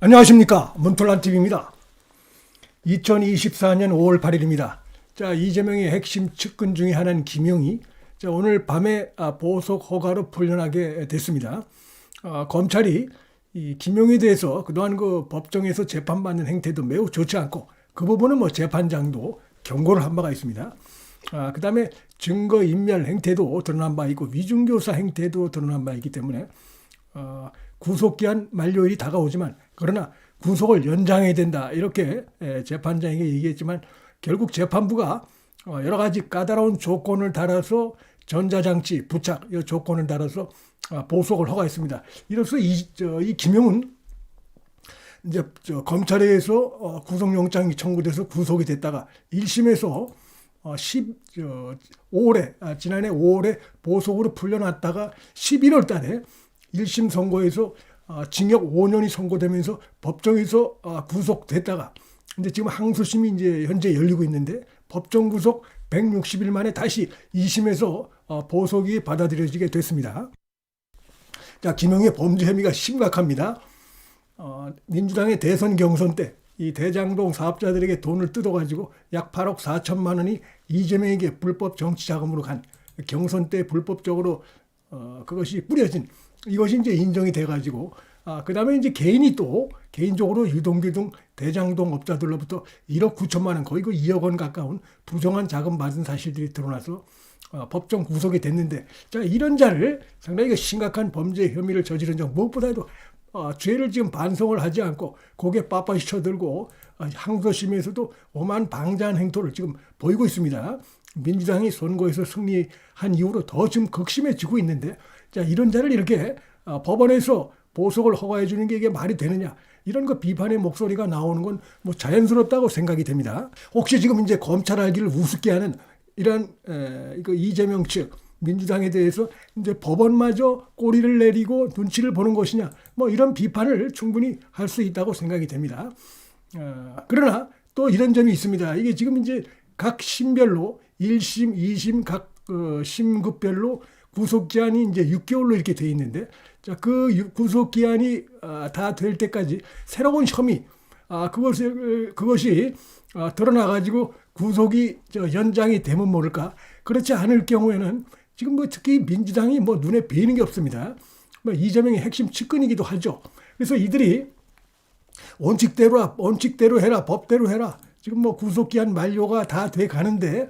안녕하십니까 문톨란TV입니다. 2024년 5월 8일입니다. 자 이재명의 핵심 측근 중에 하나인 김용이 자, 오늘 밤에 아, 보석 허가로 풀려나게 됐습니다. 아, 검찰이 이 김용에 대해서 그동안 그 법정에서 재판받는 행태도 매우 좋지 않고 그 부분은 뭐 재판장도 경고를 한 바가 있습니다. 아, 그 다음에 증거 인멸 행태도 드러난 바 있고 위중교사 행태도 드러난 바 있기 때문에 어, 구속기한 만료일이 다가오지만 그러나 구속을 연장해야 된다 이렇게 에, 재판장에게 얘기했지만 결국 재판부가 어, 여러 가지 까다로운 조건을 달아서 전자장치 부착 이 조건을 달아서 어, 보석을 허가했습니다. 이로써 이, 저, 이 김용은 이제 저 검찰에 의해서 어, 구속영장이 청구돼서 구속이 됐다가 1심에서 어, 10, 저, 5월에, 아, 지난해 5월에 보석으로 풀려났다가 11월 달에 1심 선고에서 어, 징역 5년이 선고되면서 법정에서 어, 구속됐다가 근데 지금 항소심이 이제 현재 열리고 있는데 법정 구속 160일 만에 다시 2심에서 어, 보석이 받아들여지게 됐습니다. 자, 김영의 범죄 혐의가 심각합니다. 어, 민주당의 대선 경선 때 이 대장동 사업자들에게 돈을 뜯어가지고 약 8억 4천만 원이 이재명에게 불법 정치 자금으로 간 경선 때 불법적으로 어, 그것이 뿌려진 이것이 이제 인정이 돼가지고 아, 그 다음에 이제 개인이 또 개인적으로 유동규 등 대장동 업자들로부터 1억 9천만 원 거의 그 2억 원 가까운 부정한 자금 받은 사실들이 드러나서 어, 법정 구속이 됐는데 자 이런 자를 상당히 그 심각한 범죄 혐의를 저지른 점 무엇보다도 어, 죄를 지금 반성을 하지 않고 고개 빳빳이 쳐들고 어, 항소심에서도 오만 방자한 행토를 지금 보이고 있습니다. 민주당이 선거에서 승리한 이후로 더 지금 극심해지고 있는데 자 이런 자를 이렇게 어, 법원에서 보석을 허가해 주는 게 이게 말이 되느냐 이런 거 비판의 목소리가 나오는 건 뭐 자연스럽다고 생각이 됩니다. 혹시 지금 이제 검찰 알기를 우습게 하는 이런 에, 이거 이재명 측 민주당에 대해서 이제 법원마저 꼬리를 내리고 눈치를 보는 것이냐 뭐 이런 비판을 충분히 할 수 있다고 생각이 됩니다. 어, 그러나 또 이런 점이 있습니다. 이게 지금 이제 각 심별로 1심, 2심 각 어, 심급별로 구속 기한이 이제 6개월로 이렇게 돼 있는데 자, 그 유- 구속 기한이 아, 다될 때까지 새로운 혐의 아, 그것이 그것이 아, 드러나 가지고 구속이 저 연장이 되면 모를까? 그렇지 않을 경우에는 지금 뭐 특히 민주당이 뭐 눈에 뵈는 게 없습니다. 뭐 이재명의 핵심 측근이기도 하죠. 그래서 이들이 원칙대로 원칙대로 해라 법대로 해라 지금 뭐 구속기한 만료가 다 돼 가는데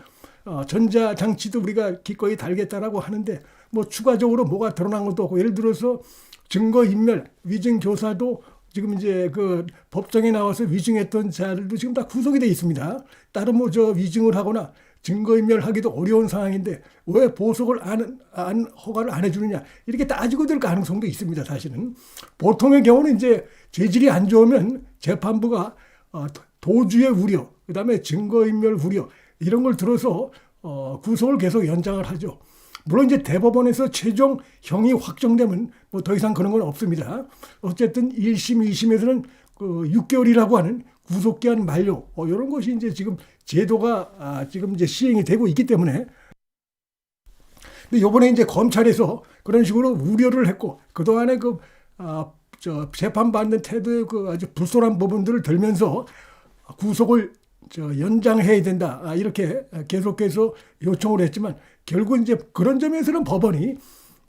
어, 전자 장치도 우리가 기꺼이 달겠다라고 하는데 뭐 추가적으로 뭐가 드러난 것도 없고 예를 들어서 증거 인멸 위증 교사도 지금 이제 그 법정에 나와서 위증했던 자들도 지금 다 구속이 돼 있습니다. 다른 뭐저 위증을 하거나 증거인멸하기도 어려운 상황인데 왜 보석을 안, 안 허가를 안 해주느냐 이렇게 따지고 될 가능성도 있습니다. 사실은 보통의 경우는 이제 죄질이 안 좋으면 재판부가 어, 도주의 우려, 그다음에 증거인멸 우려 이런 걸 들어서 어, 구속을 계속 연장을 하죠. 물론 이제 대법원에서 최종 형이 확정되면 뭐 더 이상 그런 건 없습니다. 어쨌든 1심, 2심에서는 그 6개월이라고 하는 구속기한 만료 어, 이런 것이 이제 지금 제도가 아, 지금 이제 시행이 되고 있기 때문에 근데 요번에 이제 검찰에서 그런 식으로 우려를 했고 그동안에 그, 아, 저, 재판받는 태도의 그 아주 불손한 부분들을 들면서 구속을 저 연장해야 된다. 아, 이렇게 계속해서 요청을 했지만 결국 이제 그런 점에서는 법원이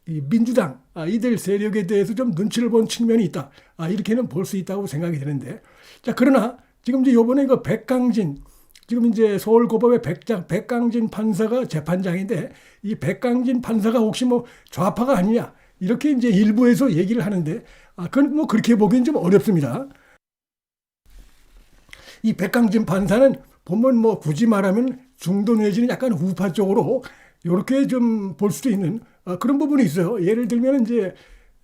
이 민주당 아, 이들 세력에 대해서 좀 눈치를 본 측면이 있다. 아, 이렇게는 볼 수 있다고 생각이 되는데. 자, 그러나 지금 이제 요번에 그 백강진 지금 이제 서울고법의 백장, 백강진 판사가 재판장인데 이 백강진 판사가 혹시 뭐 좌파가 아니냐 이렇게 이제 일부에서 얘기를 하는데 아, 그건 뭐 그렇게 보기엔 좀 어렵습니다. 이 백강진 판사는 보면 뭐 굳이 말하면 중도 내지는 약간 우파 쪽으로 이렇게 좀 볼 수도 있는 어, 그런 부분이 있어요. 예를 들면 이제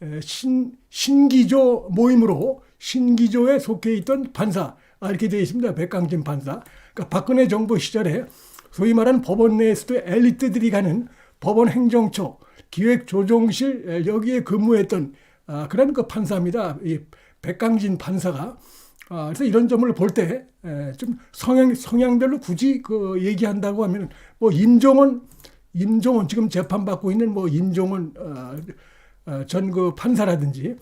에, 신 신기조 모임으로 신기조에 속해 있던 판사 아, 이렇게 되어 있습니다. 백강진 판사. 그러니까 박근혜 정부 시절에 소위 말하는 법원 내에서도 엘리트들이 가는 법원 행정처 기획조정실 에, 여기에 근무했던 아, 그런 그 판사입니다. 이 백강진 판사가 아, 그래서 이런 점을 볼 때 좀 성향 성향별로 굳이 그 얘기한다고 하면 뭐 임종원 임종원 지금 재판 받고 있는 뭐 임종원 어, 어, 전그 판사라든지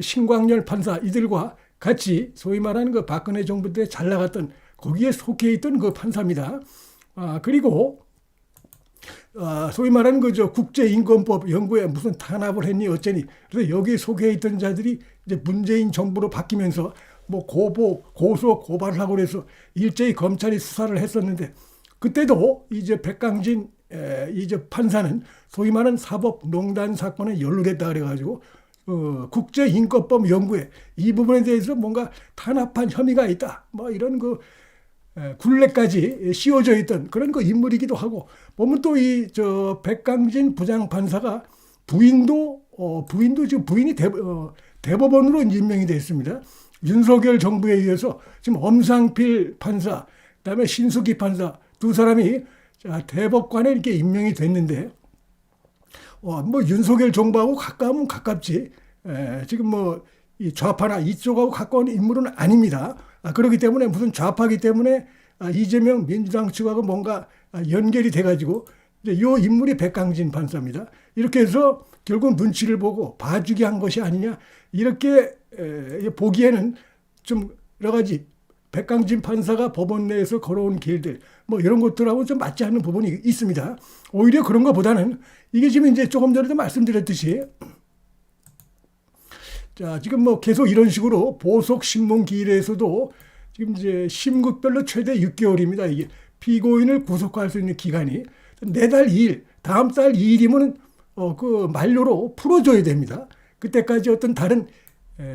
신광열 판사 이들과 같이 소위 말하는 그 박근혜 정부 때 잘 나갔던 거기에 속해 있던 그 판사입니다. 아, 그리고 아, 소위 말하는 그저 국제인권법 연구에 무슨 탄압을 했니 어쩌니 그래서 여기에 속해 있던 자들이 이제 문재인 정부로 바뀌면서 뭐 고보 고소 고발을 하고 그래서 일제히 검찰이 수사를 했었는데 그때도 이제 백강진 에, 이제 판사는 소위 말하는 사법농단 사건에 연루됐다 그래가지고 어, 국제인권법 연구에 이 부분에 대해서 뭔가 탄압한 혐의가 있다 뭐 이런 그 에, 굴레까지 씌워져 있던 그런 그 인물이기도 하고 보면 또 이 저 백강진 부장판사가 부인도 어, 부인도 지금 부인이 대, 어, 대법원으로 임명이 됐습니다. 윤석열 정부에 의해서 지금 엄상필 판사, 그다음에 신수기 판사 두 사람이 자, 대법관에 이렇게 임명이 됐는데 어, 뭐 윤석열 정부하고 가까우면 가깝지 에, 지금 뭐 이 좌파나 이쪽하고 가까운 인물은 아닙니다. 아, 그렇기 때문에 무슨 좌파기 때문에 아, 이재명 민주당 측하고 뭔가 아, 연결이 돼가지고 이제 요 인물이 백강진 판사입니다. 이렇게 해서 결국 눈치를 보고 봐주기 한 것이 아니냐 이렇게 에, 보기에는 좀 여러 가지 백강진 판사가 법원 내에서 걸어온 길들 뭐 이런 것들하고 좀 맞지 않는 부분이 있습니다. 오히려 그런 것보다는 이게 지금 이제 조금 전에도 말씀드렸듯이 자 지금 뭐 계속 이런 식으로 보석 신문 기일에서도 지금 이제 심국별로 최대 6개월입니다. 이게 피고인을 구속할 수 있는 기간이 내달 2일 다음 달 2일이면 어, 그 만료로 풀어줘야 됩니다. 그때까지 어떤 다른 에,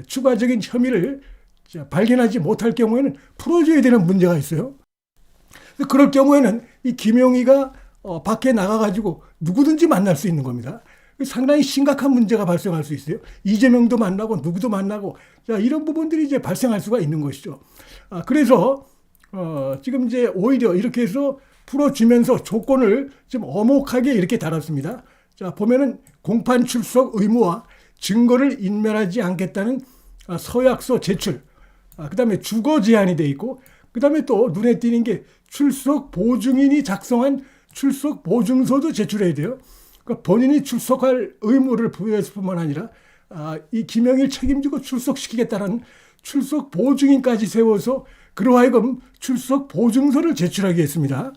추가적인 혐의를 자, 발견하지 못할 경우에는 풀어줘야 되는 문제가 있어요. 그럴 경우에는 이 김용희가 어, 밖에 나가가지고 누구든지 만날 수 있는 겁니다. 상당히 심각한 문제가 발생할 수 있어요. 이재명도 만나고 누구도 만나고 자 이런 부분들이 이제 발생할 수가 있는 것이죠. 아, 그래서 어, 지금 이제 오히려 이렇게 해서 풀어주면서 조건을 좀 어목하게 이렇게 달았습니다. 자 보면은 공판 출석 의무와 증거를 인멸하지 않겠다는 아, 서약서 제출, 아, 그다음에 주거 제한이 돼 있고, 그 다음에 또 눈에 띄는 게 출석 보증인이 작성한 출석 보증서도 제출해야 돼요. 그러니까 본인이 출석할 의무를 부여했을 뿐만 아니라 아, 이 김영일 책임지고 출석시키겠다는 출석 보증인까지 세워서 그러하여금 출석 보증서를 제출하게 했습니다.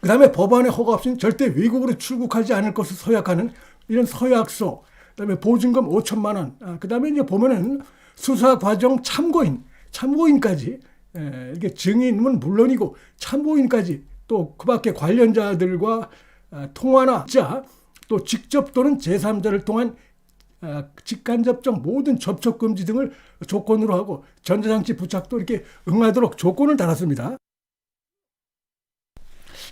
그 다음에 법안의 허가 없이는 절대 외국으로 출국하지 않을 것을 서약하는 이런 서약서, 그 다음에 보증금 5천만 원, 아, 그 다음에 이제 보면은 수사 과정 참고인, 참고인까지 에, 이렇게 증인은 물론이고 참고인까지 또 그 밖에 관련자들과 아, 통화나 자, 또 직접 또는 제3자를 통한 아, 직간접적 모든 접촉 금지 등을 조건으로 하고 전자장치 부착도 이렇게 응하도록 조건을 달았습니다.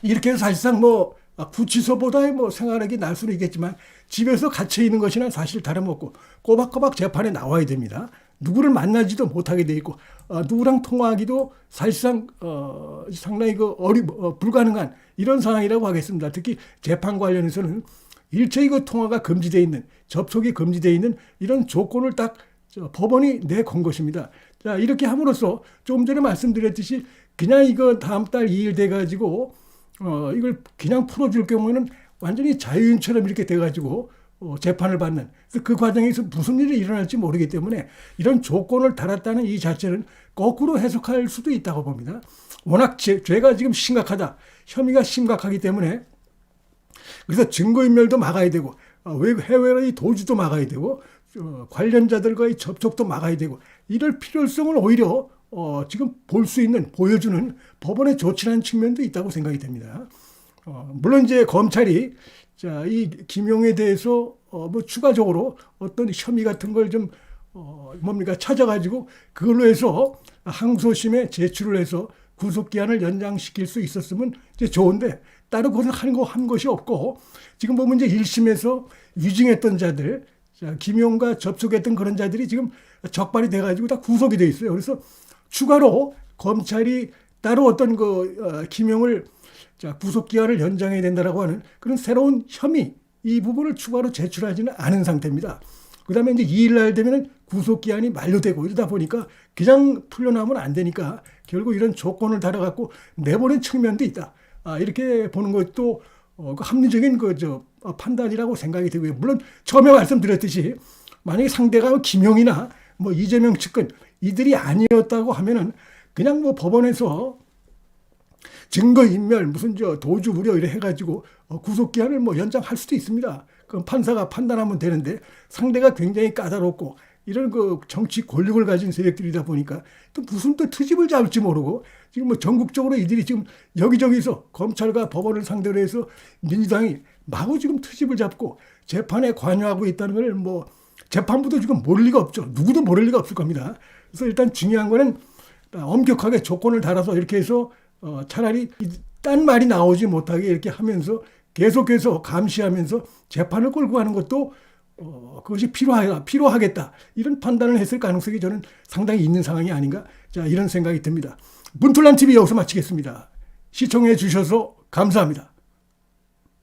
이렇게 해서 사실상 뭐 아, 구치소보다 뭐 생활하기 날 수는 있겠지만 집에서 갇혀 있는 것이나 사실 다름없고 꼬박꼬박 재판에 나와야 됩니다. 누구를 만나지도 못하게 돼 있고 어, 누구랑 통화하기도 사실상 어, 상당히 그 어리 어, 불가능한 이런 상황이라고 하겠습니다. 특히 재판 관련해서는 일체의 그 통화가 금지되어 있는 접촉이 금지되어 있는 이런 조건을 딱 법원이 내건 것입니다. 자 이렇게 함으로써 조금 전에 말씀드렸듯이 그냥 이거 다음 달 2일 돼 가지고 어, 이걸 그냥 풀어줄 경우에는 완전히 자유인처럼 이렇게 돼가지고 어, 재판을 받는 그 과정에서 무슨 일이 일어날지 모르기 때문에 이런 조건을 달았다는 이 자체는 거꾸로 해석할 수도 있다고 봅니다. 워낙 죄, 죄가 지금 심각하다, 혐의가 심각하기 때문에 그래서 증거인멸도 막아야 되고 어, 외- 해외의 도주도 막아야 되고 어, 관련자들과의 접촉도 막아야 되고 이럴 필요성을 오히려 어, 지금 볼 수 있는 보여주는 법원의 조치라는 측면도 있다고 생각이 됩니다. 어, 물론 이제 검찰이 자, 이 김용에 대해서 어, 뭐 추가적으로 어떤 혐의 같은 걸 좀 어, 뭡니까 찾아가지고 그걸로 해서 항소심에 제출을 해서 구속 기한을 연장시킬 수 있었으면 이제 좋은데 따로 그걸 한거 한 것이 없고 지금 보면 이제 1심에서 위증했던 자들 자, 김용과 접촉했던 그런 자들이 지금 적발이 돼가지고 다 구속이 돼 있어요. 그래서 추가로 검찰이 따로 어떤 그 어, 김용을 자, 구속 기한을 연장해야 된다라고 하는 그런 새로운 혐의 이 부분을 추가로 제출하지는 않은 상태입니다. 그다음에 이제 2일 날 되면은 구속 기한이 만료되고 이러다 보니까 그냥 풀려나면 안 되니까 결국 이런 조건을 달아 갖고 내보낸 측면도 있다. 아, 이렇게 보는 것도 어, 그 합리적인 그저 판단이라고 생각이 되고요. 물론 처음에 말씀드렸듯이 만약에 상대가 김용이나 뭐 이재명 측근 이들이 아니었다고 하면은 그냥 뭐 법원에서 증거 인멸 무슨 저 도주 우려 이래 해가지고 어, 구속 기한을 뭐 연장할 수도 있습니다. 그럼 판사가 판단하면 되는데 상대가 굉장히 까다롭고 이런 그 정치 권력을 가진 세력들이다 보니까 또 무슨 또 트집을 잡을지 모르고 지금 뭐 전국적으로 이들이 지금 여기저기서 검찰과 법원을 상대로 해서 민주당이 마구 지금 트집을 잡고 재판에 관여하고 있다는 걸 뭐 재판부도 지금 모를 리가 없죠. 누구도 모를 리가 없을 겁니다. 그래서 일단 중요한 거는 엄격하게 조건을 달아서 이렇게 해서 어, 차라리 이- 딴 말이 나오지 못하게 이렇게 하면서 계속해서 감시하면서 재판을 끌고 가는 것도 어, 그것이 필요하, 필요하겠다. 이런 판단을 했을 가능성이 저는 상당히 있는 상황이 아닌가. 자, 이런 생각이 듭니다. 문틀란 TV 여기서 마치겠습니다. 시청해 주셔서 감사합니다.